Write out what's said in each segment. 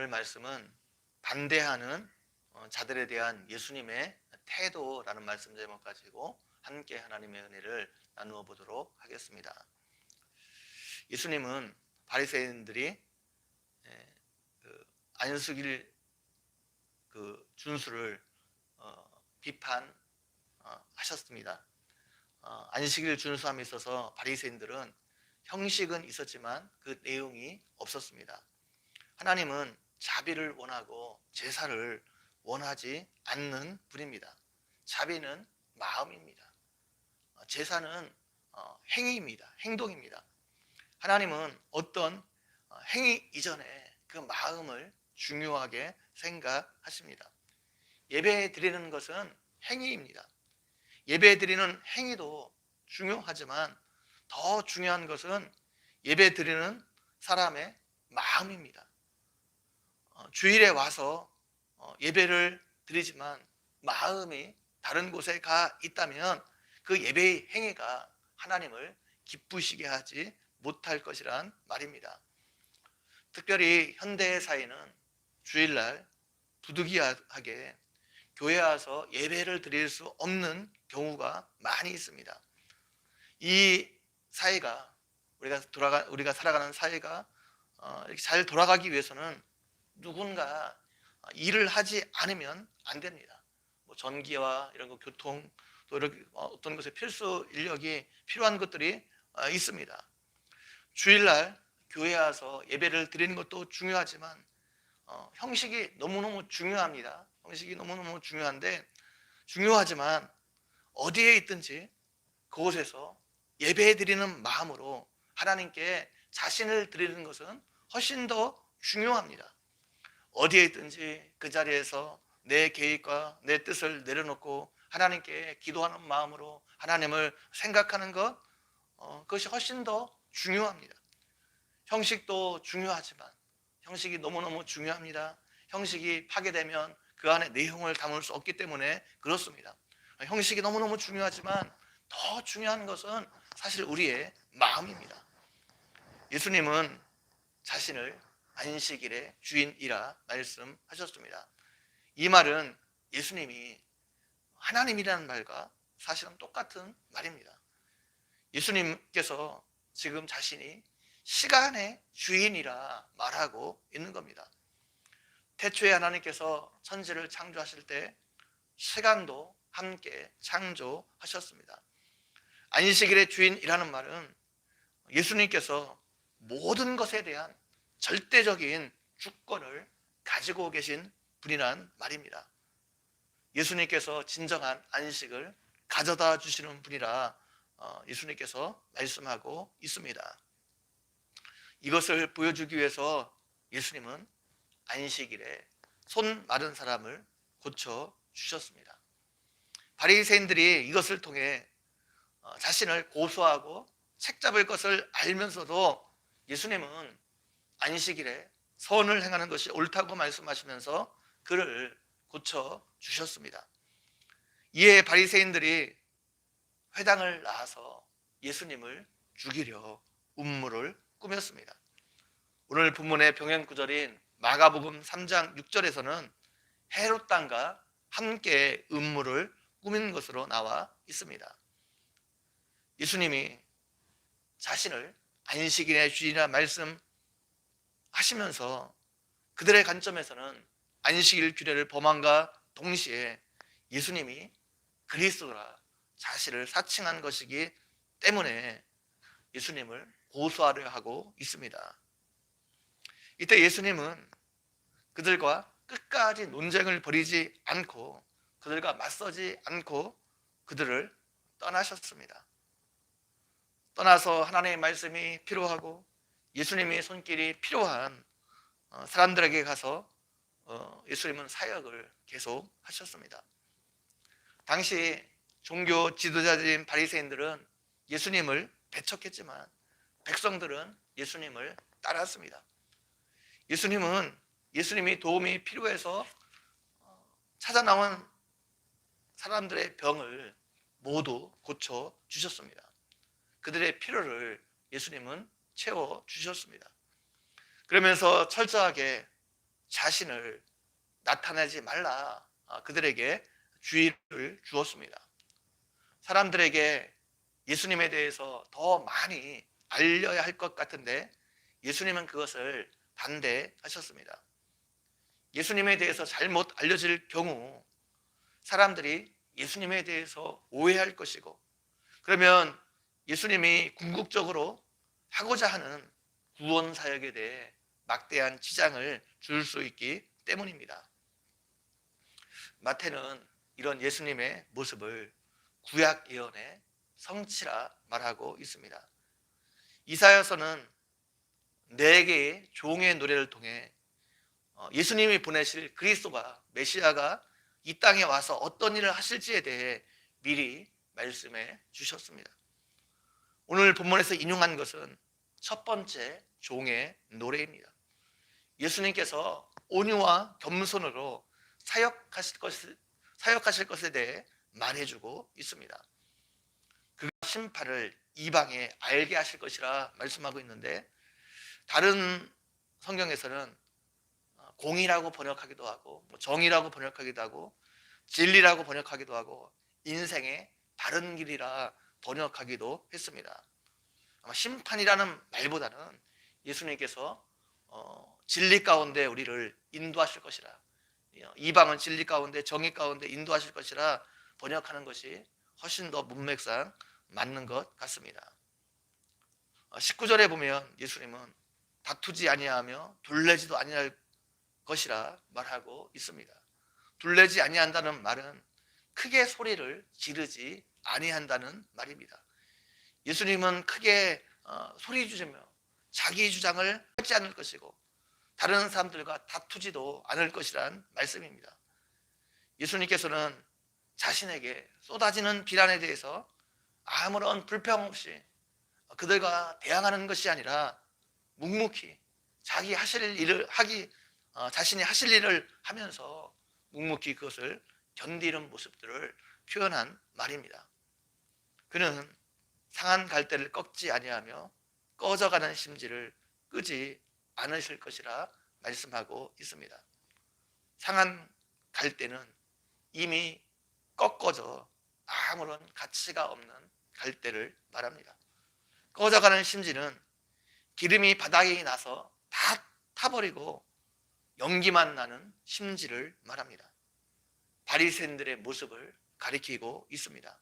오늘 말씀은 반대하는 어, 자들에 대한 예수님의 태도라는 말씀 제목 가지고 함께 하나님의 은혜를 나누어 보도록 하겠습니다. 예수님은 바리새인들이 예, 그 안수길 그 준수를 어, 비판하셨습니다. 어, 안식일 준수함에 있어서 바리새인들은 형식은 있었지만 그 내용이 없었습니다. 하나님은 자비를 원하고 제사를 원하지 않는 분입니다. 자비는 마음입니다. 어, 제사는 어, 행위입니다. 행동입니다. 하나님은 어떤 어, 행위 이전에 그 마음을 중요하게 생각하십니다. 예배 드리는 것은 행위입니다. 예배 드리는 행위도 중요하지만 더 중요한 것은 예배 드리는 사람의 마음입니다. 어, 주일에 와서 어, 예배를 드리지만 마음이 다른 곳에 가 있다면 그 예배의 행위가 하나님을 기쁘시게 하지 못할 것이란 말입니다. 특별히 현대 사회는 주일날 부득이하게 교회 와서 예배를 드릴 수 없는 경우가 많이 있습니다. 이 사회가 우리가 돌아가 우리가 살아가는 사회가 어, 이렇게 잘 돌아가기 위해서는 누군가 일을 하지 않으면 안 됩니다. 뭐 전기와 이런 거 교통 또 이렇게 어떤 것에 필수 인력이 필요한 것들이 어, 있습니다. 주일날 교회 와서 예배를 드리는 것도 중요하지만 어, 형식이 너무너무 중요합니다. 형식이 너무너무 중요한데 중요하지만 어디에 있든지 그곳에서 예배 드리는 마음으로 하나님께 자신을 드리는 것은 훨씬 더 중요합니다. 어디에 있든지 그 자리에서 내 계획과 내 뜻을 내려놓고 하나님께 기도하는 마음으로 하나님을 생각하는 것 어, 그것이 훨씬 더 중요합니다. 형식도 중요하지만 형식이 너무너무 중요합니다. 형식이 파괴되면 그 안에 내용을 담을 수 없기 때문에 그렇습니다. 형식이 너무너무 중요하지만 더 중요한 것은 사실 우리의 마음입니다. 예수님은 자신을 안식일의 주인이라 말씀하셨습니다. 이 말은 예수님이 하나님이라는 말과 사실은 똑같은 말입니다. 예수님께서 지금 자신이 시간의 주인이라 말하고 있는 겁니다. 태초에 하나님께서 천지를 창조하실 때 시간도 함께 창조하셨습니다. 안식일의 주인이라는 말은 예수님께서 모든 것에 대한 절대적인 주권을 가지고 계신 분이란 말입니다. 예수님께서 진정한 안식을 가져다 주시는 분이라 어, 예수님께서 말씀하고 있습니다. 이것을 보여주기 위해서 예수님은 안식일에 손 마른 사람을 고쳐 주셨습니다. 바리새인들이 이것을 통해 어, 자신을 고소하고 책잡을 것을 알면서도 예수님은 안식일에 선을 행하는 것이 옳다고 말씀하시면서 그를 고쳐 주셨습니다. 이에 바리새인들이 회당을 나와서 예수님을 죽이려 음모를 꾸몄습니다. 오늘 본문의 병행 구절인 마가복음 3장 6절에서는 헤롯 땅과 함께 음모를 꾸민 것으로 나와 있습니다. 예수님이 자신을 안식일의 주인이라 말씀 하시면서 그들의 관점에서는 안식일 규례를 범함과 동시에 예수님이 그리스도라 자신을 사칭한 것이기 때문에 예수님을 고소하려 하고 있습니다. 이때 예수님은 그들과 끝까지 논쟁을 벌이지 않고 그들과 맞서지 않고 그들을 떠나셨습니다. 떠나서 하나님의 말씀이 필요하고 예수님의 손길이 필요한 어, 사람들에게 가서 어, 예수님은 사역을 계속 하셨습니다. 당시 종교 지도자들인 바리새인들은 예수님을 배척했지만 백성들은 예수님을 따랐습니다. 예수님은 예수님이 도움이 필요해서 어, 찾아 나온 사람들의 병을 모두 고쳐 주셨습니다. 그들의 필요를 예수님은 채워 주셨습니다. 그러면서 철저하게 자신을 나타내지 말라 아, 그들에게 주의를 주었습니다. 사람들에게 예수님에 대해서 더 많이 알려야 할 것 같은데 예수님은 그것을 반대하셨습니다. 예수님에 대해서 잘못 알려질 경우 사람들이 예수님에 대해서 오해할 것이고 그러면 예수님이 궁극적으로 하고자 하는 구원 사역에 대해 막대한 지장을 줄 수 있기 때문입니다. 마태는 이런 예수님의 모습을 구약 예언의 성취라 말하고 있습니다. 이사야서는 네 개의 종의 노래를 통해 어, 예수님이 보내실 그리스도가 메시아가 이 땅에 와서 어떤 일을 하실지에 대해 미리 말씀해 주셨습니다. 오늘 본문에서 인용한 것은 첫 번째 종의 노래입니다. 예수님께서 온유와 겸손으로 사역하실 것을 사역하실 것에 대해 말해주고 있습니다. 그가 심판을 이방에 알게 하실 것이라 말씀하고 있는데 다른 성경에서는 어, 공의라고 번역하기도 하고 뭐 정의라고 번역하기도 하고 진리라고 번역하기도 하고 인생의 바른 길이라 번역하기도 했습니다. 아마 심판이라는 말보다는 예수님께서 어, 진리 가운데 우리를 인도하실 것이라 이방은 진리 가운데 정의 가운데 인도하실 것이라 번역하는 것이 훨씬 더 문맥상 맞는 것 같습니다. 19절에 보면 예수님은 다투지 아니하며 둘레지도 아니할 것이라 말하고 있습니다. 둘레지 아니한다는 말은 크게 소리를 지르지 아니한다는 말입니다. 예수님은 크게 어, 소리 주시며 자기 주장을 하지 않을 것이고 다른 사람들과 다투지도 않을 것이란 말씀입니다. 예수님께서는 자신에게 쏟아지는 비난에 대해서 아무런 불평 없이 그들과 대항하는 것이 아니라 묵묵히 자기 하실 일을 하기 어, 자신이 하실 일을 하면서 묵묵히 그것을 견디는 모습들을 표현한 말입니다. 그는 상한 갈대를 꺾지 아니하며 꺼져가는 심지를 끄지 않으실 것이라 말씀하고 있습니다. 상한 갈대는 이미 꺾어져 아무런 가치가 없는 갈대를 말합니다. 꺼져가는 심지는 기름이 바닥에 나서 다 타버리고 연기만 나는 심지를 말합니다. 바리새인들의 모습을 가리키고 있습니다.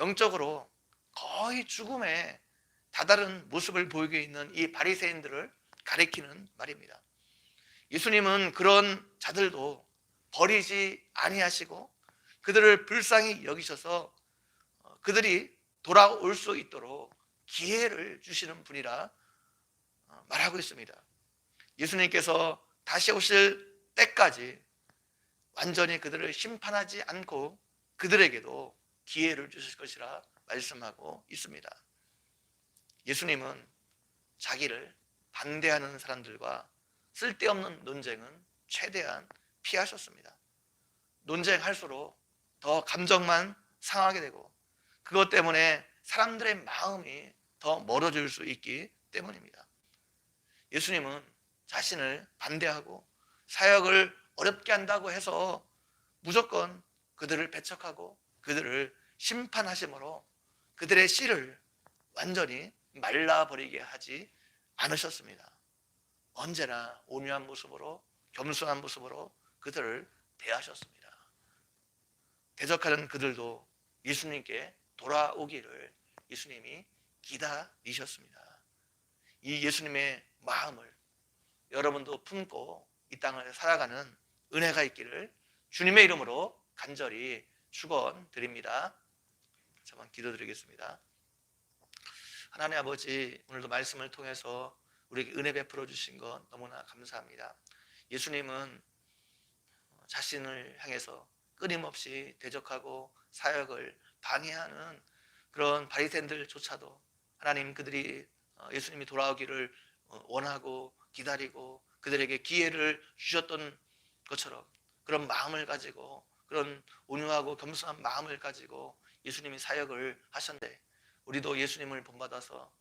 영적으로 거의 죽음에 다다른 모습을 보이고 있는 이 바리새인들을 가리키는 말입니다. 예수님은 그런 자들도 버리지 아니하시고 그들을 불쌍히 여기셔서 어, 그들이 돌아올 수 있도록 기회를 주시는 분이라 어, 말하고 있습니다. 예수님께서 다시 오실 때까지 완전히 그들을 심판하지 않고 그들에게도 기회를 주실 것이라 말씀하고 있습니다. 예수님은 자기를 반대하는 사람들과 쓸데없는 논쟁은 최대한 피하셨습니다. 논쟁할수록 더 감정만 상하게 되고 그것 때문에 사람들의 마음이 더 멀어질 수 있기 때문입니다. 예수님은 자신을 반대하고 사역을 어렵게 한다고 해서 무조건 그들을 배척하고 그들을 심판하심으로 그들의 씨를 완전히 말라버리게 하지 않으셨습니다. 언제나 온유한 모습으로 겸손한 모습으로 그들을 대하셨습니다. 대적하는 그들도 예수님께 돌아오기를 예수님이 기다리셨습니다. 이 예수님의 마음을 여러분도 품고 이 땅을 살아가는 은혜가 있기를 주님의 이름으로 간절히 축원드립니다. 잠깐 기도드리겠습니다. 하나님 아버지 오늘도 말씀을 통해서 우리에게 은혜 베풀어 주신 것 너무나 감사합니다. 예수님은 자신을 향해서 끊임없이 대적하고 사역을 방해하는 그런 바리새인들조차도 하나님 그들이 어, 예수님이 돌아오기를 어, 원하고 기다리고 그들에게 기회를 주셨던 것처럼 그런 마음을 가지고 그런 온유하고 겸손한 마음을 가지고 예수님이 사역을 하셨는데 우리도 예수님을 본받아서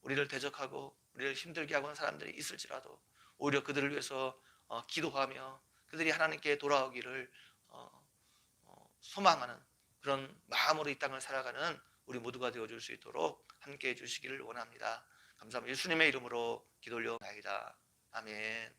우리를 대적하고 우리를 힘들게 하고 하는 사람들이 있을지라도 오히려 그들을 위해서 어, 기도하며 그들이 하나님께 돌아오기를 어, 어, 소망하는 그런 마음으로 이 땅을 살아가는 우리 모두가 되어줄 수 있도록 함께해 주시기를 원합니다. 감사합니다. 예수님의 이름으로 기도 올려나이다. 아멘.